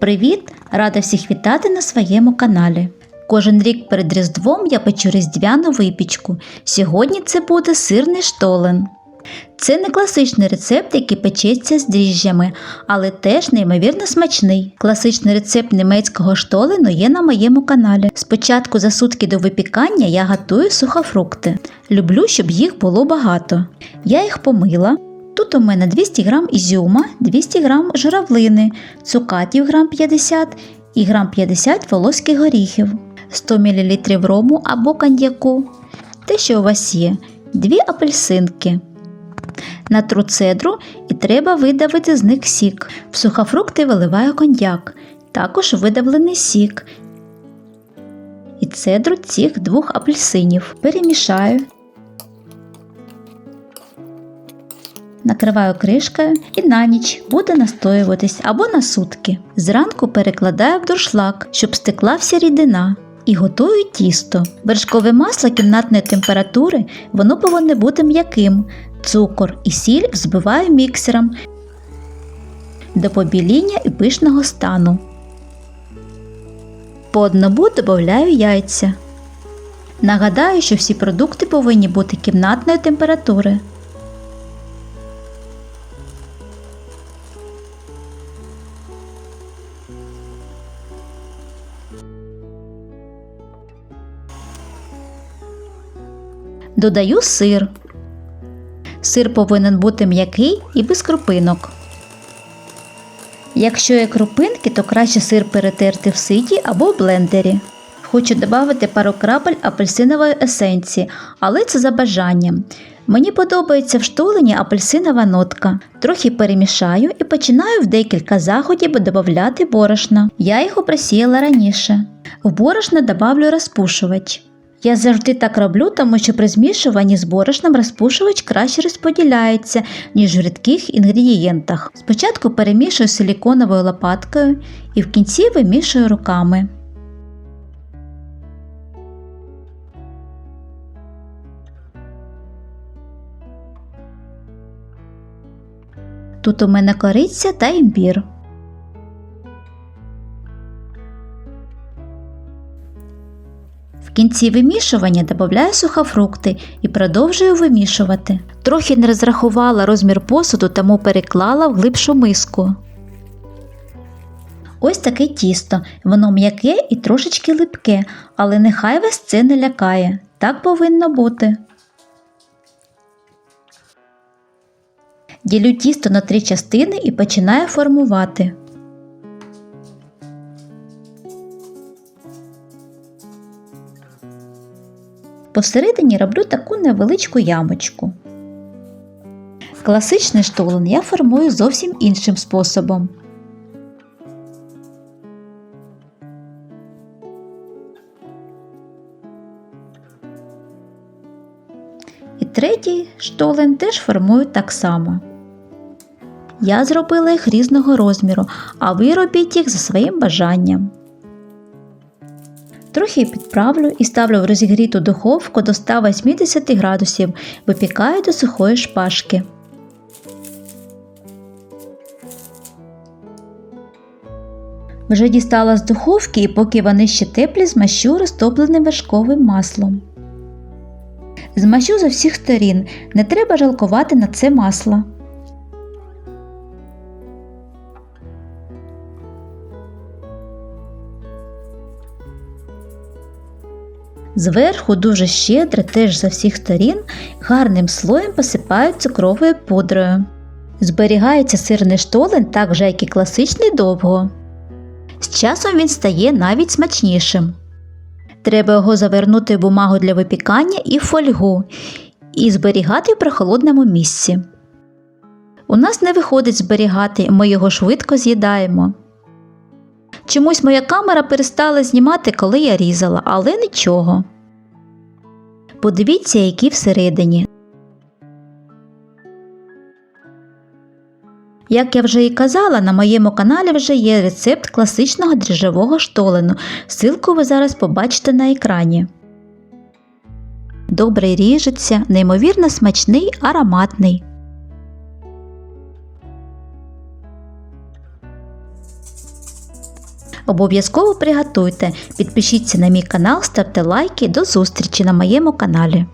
Привіт! Рада всіх вітати на своєму каналі. Кожен рік перед Різдвом я печу різдвяну випічку. Сьогодні це буде сирний штолен. Це не класичний рецепт, який печеться з дріжджами, але теж неймовірно смачний. Класичний рецепт німецького штолену є на моєму каналі. Спочатку за сутки до випікання я готую сухофрукти. Люблю, щоб їх було багато. Я їх помила. Тут у мене 200 г ізюма, 200 г журавлини, цукатів грам 50 і грам 50 волоських горіхів, 100 мл рому або коньяку, те, що у вас є, 2 апельсинки. Натру цедру і треба видавити з них сік. В сухофрукти виливаю коньяк, також видавлений сік і цедру цих двох апельсинів. Перемішаю. Накриваю кришкою і на ніч буде настоюватись або на сутки. Зранку перекладаю в дуршлаг, щоб стекла вся рідина. І готую тісто. Вершкове масло кімнатної температури, воно повинно бути м'яким. Цукор і сіль взбиваю міксером до побіління і пишного стану. По одному додаю яйця. Нагадаю, що всі продукти повинні бути кімнатної температури. Додаю сир. Сир повинен бути м'який і без крупинок. Якщо є крупинки, то краще сир перетерти в ситі або в блендері. Хочу додати пару крапель апельсинової есенції, але це за бажанням. Мені подобається в штолені апельсинова нотка. Трохи перемішаю і починаю в декілька заходів додати борошна. Я його просіяла раніше. В борошно додавлю розпушувач. Я завжди так роблю, тому що при змішуванні з борошном розпушувач краще розподіляється, ніж в рідких інгредієнтах. Спочатку перемішую силіконовою лопаткою і в кінці вимішую руками. Тут у мене кориця та імбір. В кінці вимішування додаю сухофрукти і продовжую вимішувати. Трохи не розрахувала розмір посуду, тому переклала в глибшу миску. Ось таке тісто. Воно м'яке і трошечки липке, але нехай вас це не лякає. Так повинно бути. Ділю тісто на три частини і починаю формувати. Посередині роблю таку невеличку ямочку. Класичний штолен я формую зовсім іншим способом. І третій штолен теж формую так само. Я зробила їх різного розміру, а ви робіть їх за своїм бажанням. Трохи підправлю і ставлю в розігріту духовку до 180 градусів, випікаю до сухої шпажки. Вже дістала з духовки і поки вони ще теплі, змащу розтопленим вершковим маслом. Змащу з усіх сторін, не треба жалкувати на це масло. Зверху дуже щедро, теж за всіх сторін, гарним слоєм посипають цукровою пудрою. Зберігається сирний штолен так же, як і класичний довго. З часом він стає навіть смачнішим. Треба його завернути в бумагу для випікання і фольгу і зберігати в прохолодному місці. У нас не виходить зберігати, ми його швидко з'їдаємо. Чомусь моя камера перестала знімати, коли я різала, але нічого. Подивіться, які всередині. Як я вже і казала, на моєму каналі вже є рецепт класичного дріжджового штолену. Ссылку ви зараз побачите на екрані. Добре ріжеться, неймовірно смачний, ароматний. Обов'язково приготуйте, підпишіться на мій канал, ставте лайки. До зустрічі на моєму каналі.